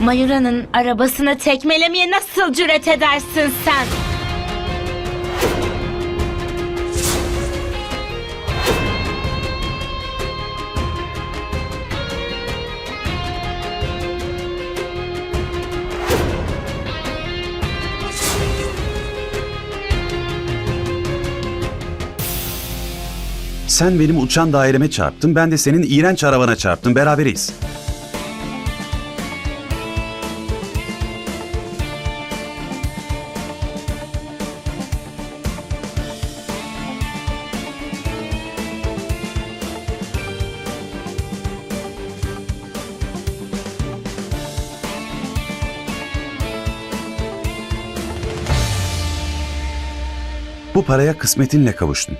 Mayura'nın arabasını tekmelemeye nasıl cüret edersin sen? Sen benim uçan daireme çarptın, ben de senin iğrenç arabana çarptım. Beraberiz. Paraya kısmetinle kavuştun.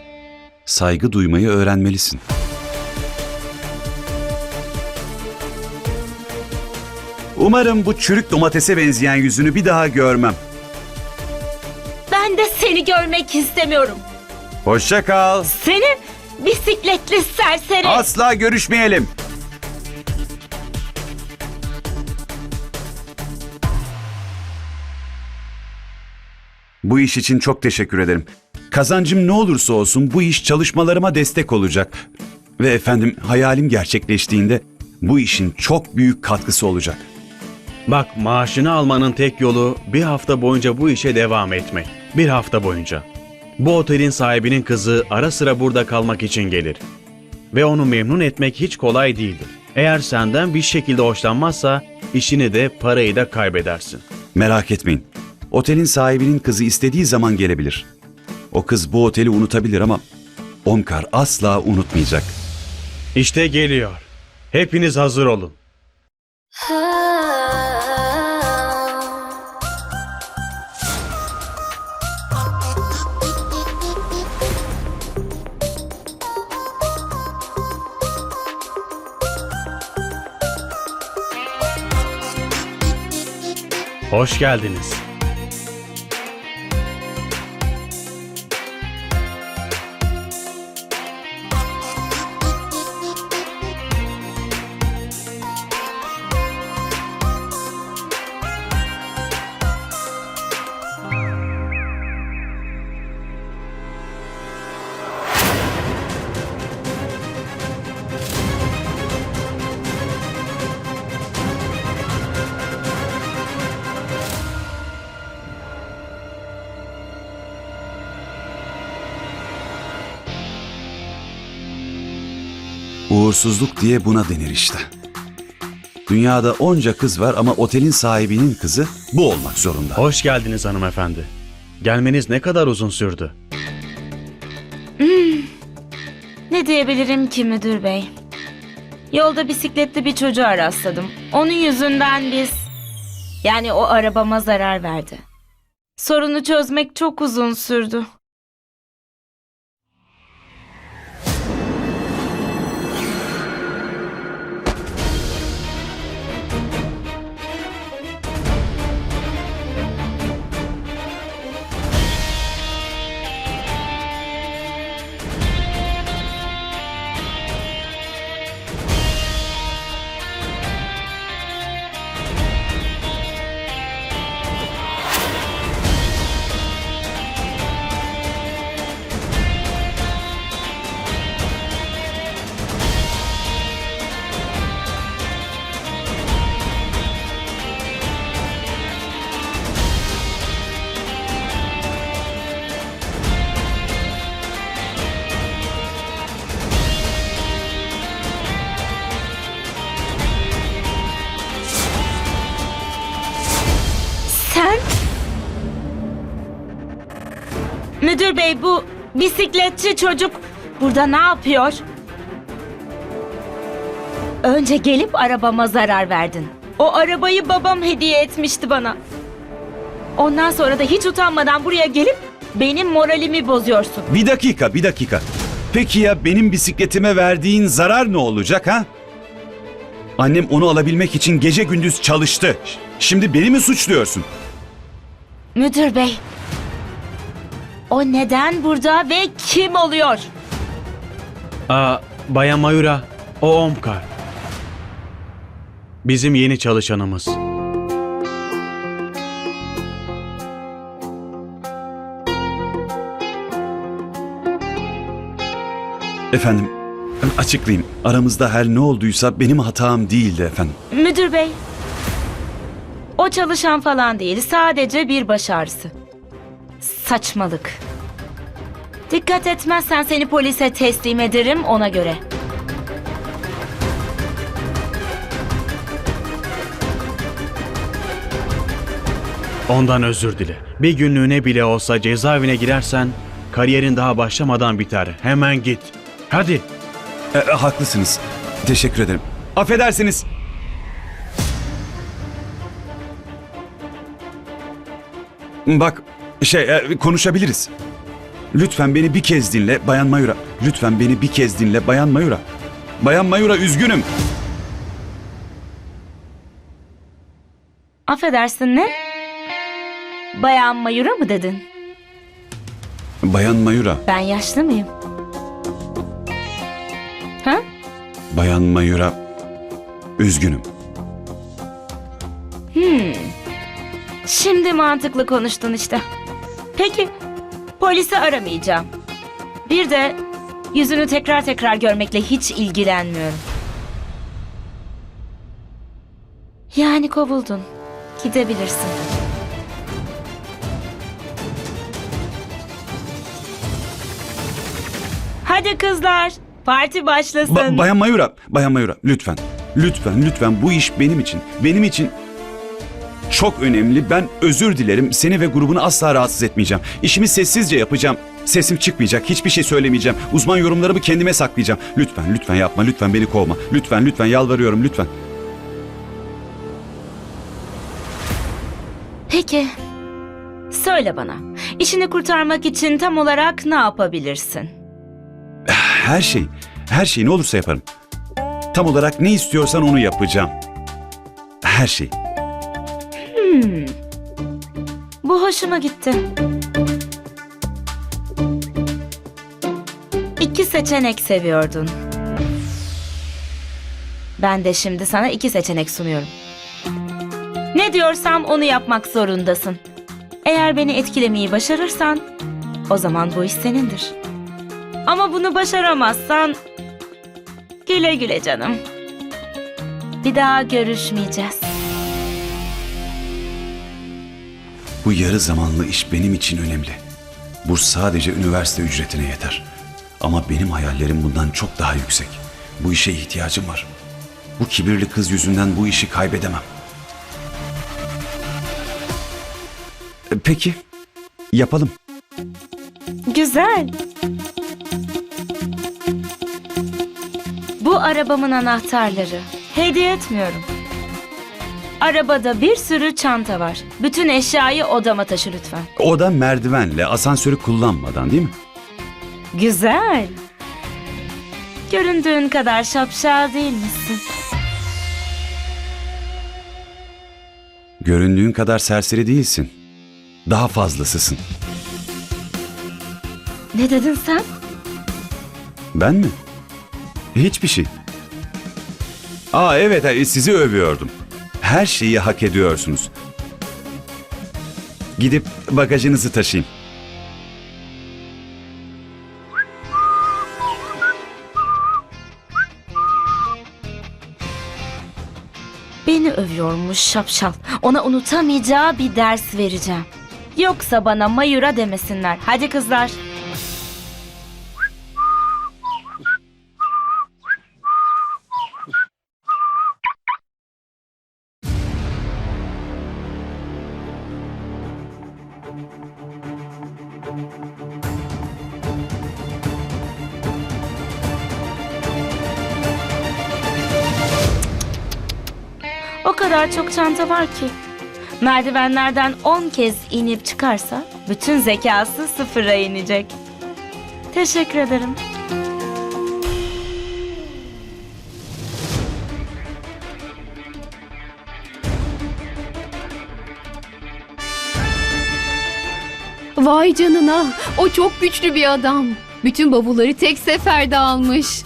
Saygı duymayı öğrenmelisin. Umarım bu çürük domatese benzeyen yüzünü bir daha görmem. Ben de seni görmek istemiyorum. Hoşça kal. Seni bisikletli serseri. Asla görüşmeyelim. Bu iş için çok teşekkür ederim. Kazancım ne olursa olsun bu iş çalışmalarıma destek olacak. Ve efendim hayalim gerçekleştiğinde bu işin çok büyük katkısı olacak. Bak maaşını almanın tek yolu bir hafta boyunca bu işe devam etmek. Bir hafta boyunca. Bu otelin sahibinin kızı ara sıra burada kalmak için gelir. Ve onu memnun etmek hiç kolay değildir. Eğer senden bir şekilde hoşlanmazsa işini de parayı da kaybedersin. Merak etmeyin. Otelin sahibinin kızı istediği zaman gelebilir. O kız bu oteli unutabilir ama Omkar asla unutmayacak. İşte geliyor. Hepiniz hazır olun. Hoş geldiniz. Uğursuzluk diye buna denir işte. Dünyada onca kız var ama otelin sahibinin kızı bu olmak zorunda. Hoş geldiniz hanımefendi. Gelmeniz ne kadar uzun sürdü? Ne diyebilirim ki müdür bey? Yolda bisikletli bir çocuğa rastladım. Onun yüzünden biz... Yani o arabama zarar verdi. Sorunu çözmek çok uzun sürdü. Müdür bey bu bisikletçi çocuk burada ne yapıyor? Önce gelip arabama zarar verdin. O arabayı babam hediye etmişti bana. Ondan sonra da hiç utanmadan buraya gelip benim moralimi bozuyorsun. Bir dakika, bir dakika. Peki ya benim bisikletime verdiğin zarar ne olacak ha? Annem onu alabilmek için gece gündüz çalıştı. Şimdi beni mi suçluyorsun? Müdür bey. O neden burada ve kim oluyor? Aa, Bayan Mayura, o Omkar. Bizim yeni çalışanımız. Efendim, açıklayayım. Aramızda her ne olduysa benim hatam değildi efendim. Müdür bey, o çalışan falan değil, sadece bir baş ağrısı. Saçmalık. Dikkat etmezsen seni polise teslim ederim ona göre. Ondan özür dile. Bir günlüğüne bile olsa cezaevine girersen kariyerin daha başlamadan biter. Hemen git. Hadi. E, e, haklısınız. Teşekkür ederim. Affedersiniz. Bak, şey, e, konuşabiliriz. Lütfen beni bir kez dinle Bayan Mayura. Lütfen beni bir kez dinle Bayan Mayura. Bayan Mayura üzgünüm. Affedersin ne? Bayan Mayura mı dedin? Bayan Mayura, Ben yaşlı mıyım? Ha? Bayan Mayura üzgünüm. Şimdi mantıklı konuştun işte. Peki, polisi aramayacağım. Bir de yüzünü tekrar tekrar görmekle hiç ilgilenmiyorum. Yani kovuldun. Gidebilirsin. Hadi kızlar, parti başlasın. Ba- Bayan Mayura, Bayan Mayura lütfen. Lütfen, lütfen bu iş benim için. Benim için çok önemli. Ben özür dilerim. Seni ve grubunu asla rahatsız etmeyeceğim. İşimi sessizce yapacağım. Sesim çıkmayacak. Hiçbir şey söylemeyeceğim. Uzman yorumlarımı kendime saklayacağım. Lütfen, lütfen yapma. Lütfen beni kovma. Lütfen, lütfen yalvarıyorum. Lütfen. Peki. Söyle bana. işini kurtarmak için tam olarak ne yapabilirsin? Her şey, her şey ne olursa yaparım. Tam olarak ne istiyorsan onu yapacağım. Her şey. Bu hoşuma gitti. İki seçenek seviyordun. Ben de şimdi sana iki seçenek sunuyorum. Ne diyorsam onu yapmak zorundasın. Eğer beni etkilemeyi başarırsan, o zaman bu iş senindir. Ama bunu başaramazsan, güle güle canım. Bir daha görüşmeyeceğiz. Bu yarı zamanlı iş benim için önemli. Bu sadece üniversite ücretine yeter. Ama benim hayallerim bundan çok daha yüksek. Bu işe ihtiyacım var. Bu kibirli kız yüzünden bu işi kaybedemem. E, Peki, yapalım. Güzel. Bu arabamın anahtarları. Hediye etmiyorum. Arabada bir sürü çanta var. Bütün eşyayı odama taşı lütfen. O da merdivenle, asansörü kullanmadan değil mi? Güzel. Göründüğün kadar şapşal değil misin? Göründüğün kadar serseri değilsin. Daha fazlasısın. Ne dedin sen? Ben mi? Hiçbir şey. Aa evet sizi övüyordum. Her şeyi hak ediyorsunuz. Gidip bagajınızı taşıyın. Beni övüyormuş şapşal. Ona unutamayacağı bir ders vereceğim. Yoksa bana Mayura demesinler. Hadi kızlar. Çok çanta var ki. Merdivenlerden 10 kez inip çıkarsa bütün zekası sıfıra inecek. Teşekkür ederim. Vay canına, o çok güçlü bir adam. Bütün bavulları tek seferde almış.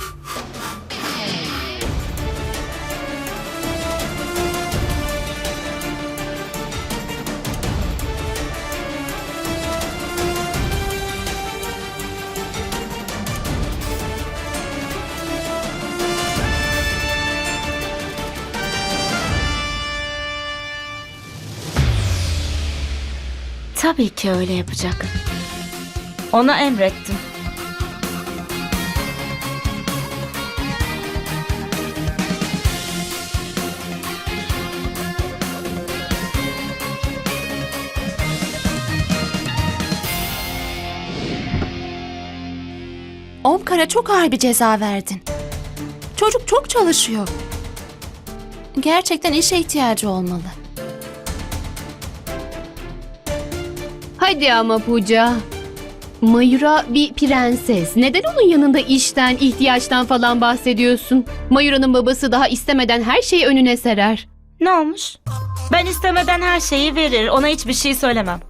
Tabii ki öyle yapacak. Ona emrettim. Omkar'a çok ağır bir ceza verdin. Çocuk çok çalışıyor. Gerçekten işe ihtiyacı olmalı. Hadi ama Puca. Mayura bir prenses. Neden onun yanında işten, ihtiyaçtan falan bahsediyorsun? Mayura'nın babası daha istemeden her şeyi önüne serer. Ne olmuş? Ben istemeden her şeyi verir. Ona hiçbir şey söylemem.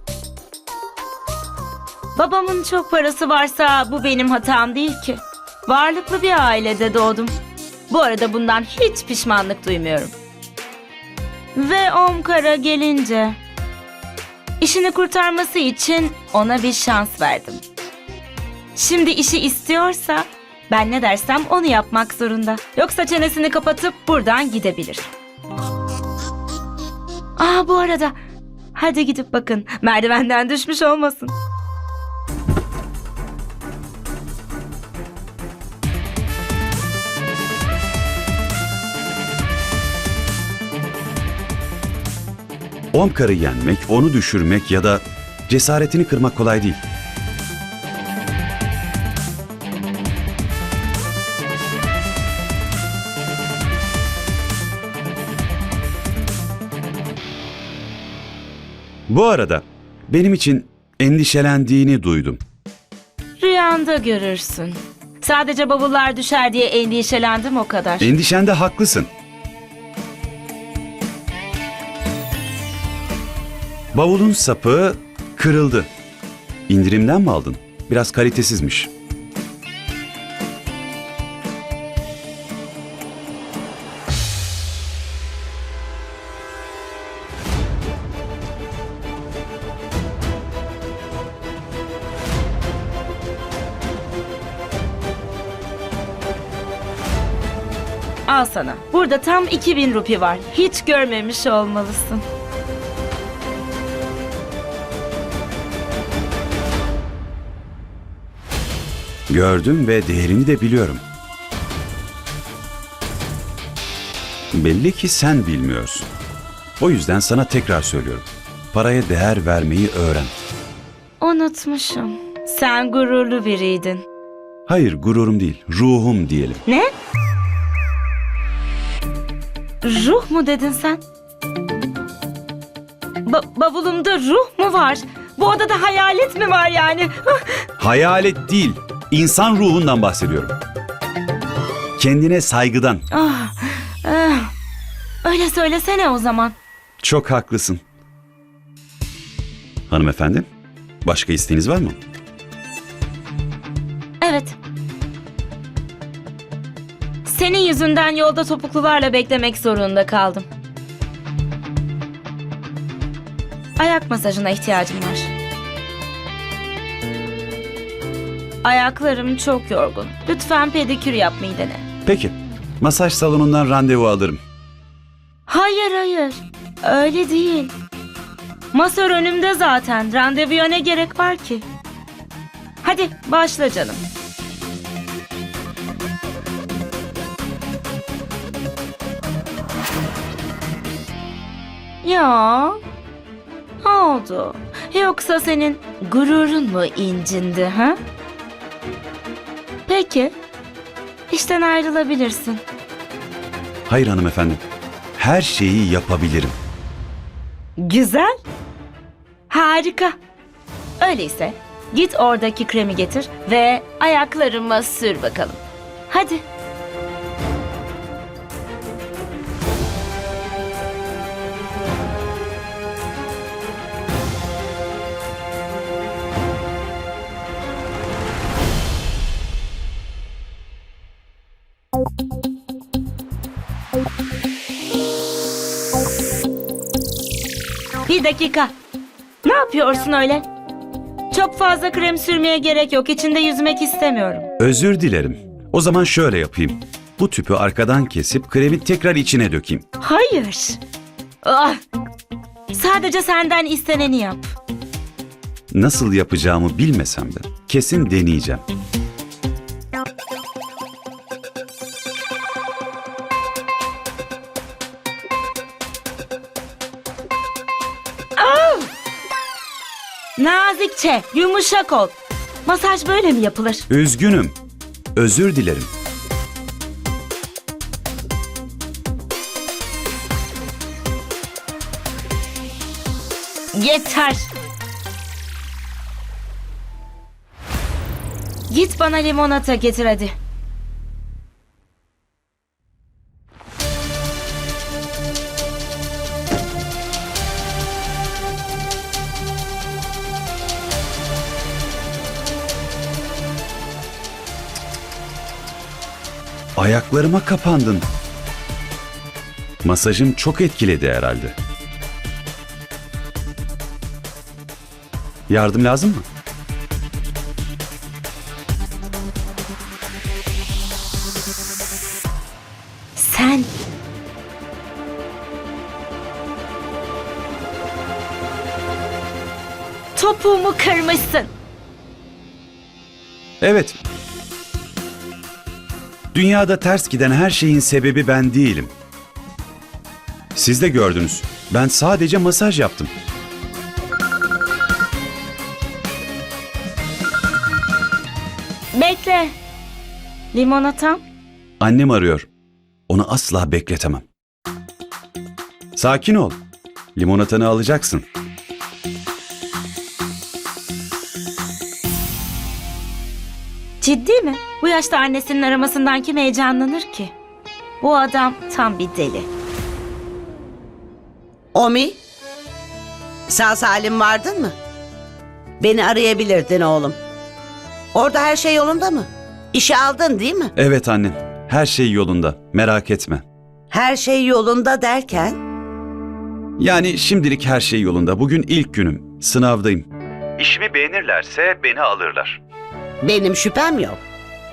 Babamın çok parası varsa bu benim hatam değil ki. Varlıklı bir ailede doğdum. Bu arada bundan hiç pişmanlık duymuyorum. Ve Omkar'a gelince... işini kurtarması için ona bir şans verdim. Şimdi işi istiyorsa ben ne dersem onu yapmak zorunda. Yoksa çenesini kapatıp buradan gidebilir. Aa bu arada hadi gidip bakın merdivenden düşmüş olmasın. Omkar'ı yenmek, onu düşürmek ya da cesaretini kırmak kolay değil. Bu arada benim için endişelendiğini duydum. Rüyanda görürsün. Sadece bavullar düşer diye endişelendim o kadar. Endişende haklısın. Bavulun sapı kırıldı. İndirimden mi aldın? Biraz kalitesizmiş. Al sana. Burada tam 2000 rupi var. Hiç görmemiş olmalısın. Gördüm ve değerini de biliyorum. Belli ki sen bilmiyorsun. O yüzden sana tekrar söylüyorum. Paraya değer vermeyi öğren. Unutmuşum. Sen gururlu biriydin. Hayır gururum değil, ruhum diyelim. Ne? Ruh mu dedin sen? Ba- bavulumda ruh mu var? Bu odada hayalet mi var yani? Hayalet değil, insan ruhundan bahsediyorum. Kendine saygıdan. ah, ah. Öyle söylesene o zaman. Çok haklısın. Hanımefendi, başka isteğiniz var mı? Evet. Senin yüzünden yolda topuklularla beklemek zorunda kaldım. Ayak masajına ihtiyacım var. Ayaklarım çok yorgun. Lütfen pedikür yapmayı dene. Peki, masaj salonundan randevu alırım. Hayır hayır. Öyle değil. Masör önümde zaten. Randevuya ne gerek var ki? Hadi başla canım. Ya. Ne oldu? Yoksa senin gururun mu incindi ha? Peki. İşten ayrılabilirsin. Hayır hanımefendi, her şeyi yapabilirim. Güzel. Harika. Öyleyse git oradaki kremi getir ve ayaklarıma sür bakalım. Hadi. Dakika. Ne yapıyorsun öyle? Çok fazla krem sürmeye gerek yok. İçinde yüzmek istemiyorum. Özür dilerim. O zaman şöyle yapayım. Bu tüpü arkadan kesip kremi tekrar içine dökeyim. Hayır. Ah! Sadece senden isteneni yap. Nasıl yapacağımı bilmesem de kesin deneyeceğim. Nazikçe, yumuşak ol. Masaj böyle mi yapılır? Üzgünüm. Özür dilerim. Yeter. Git bana limonata getir hadi. Ayaklarıma kapandın. Masajım çok etkiledi herhalde. Yardım lazım mı? Sen Topuğumu kırmışsın. Evet. Dünyada ters giden her şeyin sebebi ben değilim. Siz de gördünüz. Ben sadece masaj yaptım. Bekle. Limonatam. Annem arıyor. Onu asla bekletemem. Sakin ol. Limonatanı alacaksın. Ciddi mi? Bu yaşta annesinin aramasından kim heyecanlanır ki? Bu adam tam bir deli. Omi, sağ salim vardın mı? Beni arayabilirdin oğlum. Orada her şey yolunda mı? İşe aldın değil mi? Evet annem. Her şey yolunda. Merak etme. Her şey yolunda derken Yani şimdilik her şey yolunda. Bugün ilk günüm. Sınavdayım. İşimi beğenirlerse beni alırlar. Benim şüphem yok.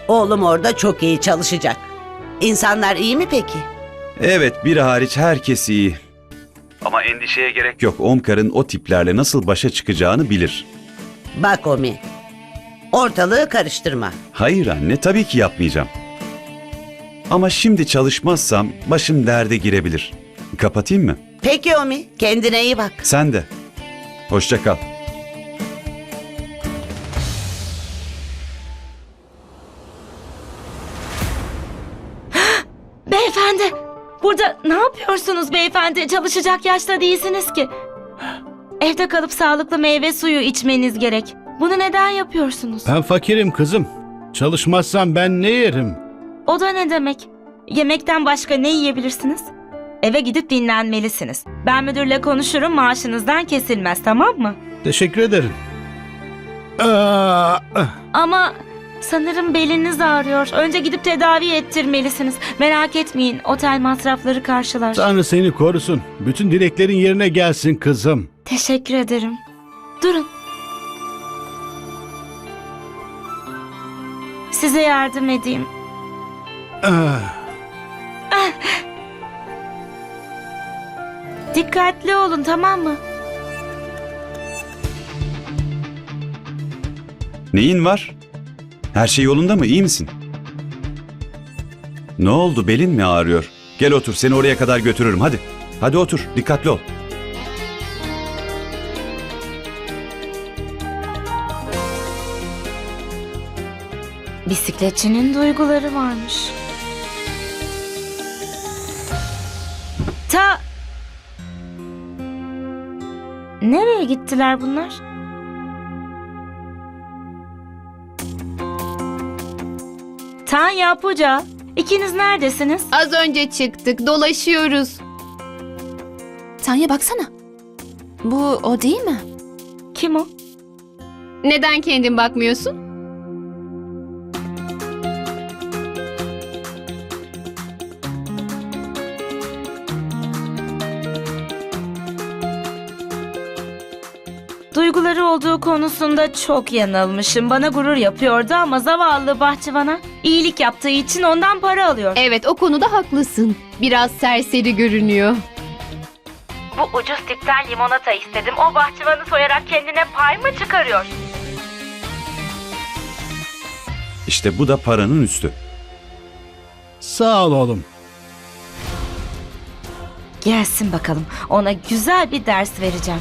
Oğlum orada çok iyi çalışacak. İnsanlar iyi mi peki? Evet, biri hariç herkes iyi. Ama endişeye gerek yok. Omkar'ın o tiplerle nasıl başa çıkacağını bilir. Bak Omi, ortalığı karıştırma. Hayır anne, tabii ki yapmayacağım. Ama şimdi çalışmazsam başım derde girebilir. Kapatayım mı? Peki Omi, kendine iyi bak. Sen de. Hoşça kal. Beyefendi! Burada ne yapıyorsunuz beyefendi? Çalışacak yaşta değilsiniz ki. Evde kalıp sağlıklı meyve suyu içmeniz gerek. Bunu neden yapıyorsunuz? Ben fakirim kızım. Çalışmazsam ben ne yerim? O da ne demek? Yemekten başka ne yiyebilirsiniz? Eve gidip dinlenmelisiniz. Ben müdürle konuşurum maaşınızdan kesilmez tamam mı? Teşekkür ederim. Aa, ah. Ama sanırım beliniz ağrıyor. Önce gidip tedavi ettirmelisiniz. Merak etmeyin otel masrafları karşılar. Tanrı seni korusun. Bütün dileklerin yerine gelsin kızım. Teşekkür ederim. Durun. Size yardım edeyim. Ah, Dikkatli olun tamam mı? Neyin var? Her şey yolunda mı? İyi misin? Ne oldu? Belin mi ağrıyor? Gel otur. Seni oraya kadar götürürüm. Hadi. Hadi otur. Dikkatli ol. Bisikletçinin duyguları varmış. Ta... Nereye gittiler bunlar? Tanya, Puca, ikiniz neredesiniz? Az önce çıktık, dolaşıyoruz. Tanya baksana. Bu o değil mi? Kim o? Neden kendin bakmıyorsun? Duyguları olduğu konusunda çok yanılmışım. Bana gurur yapıyordu ama zavallı bahçıvana iyilik yaptığı için ondan para alıyor. Evet, o konuda haklısın. Biraz serseri görünüyor. Bu ucuz tipten limonata istedim. O bahçıvanı soyarak kendine pay mı çıkarıyor? İşte bu da paranın üstü. Sağ ol oğlum. Gelsin bakalım. Ona güzel bir ders vereceğim.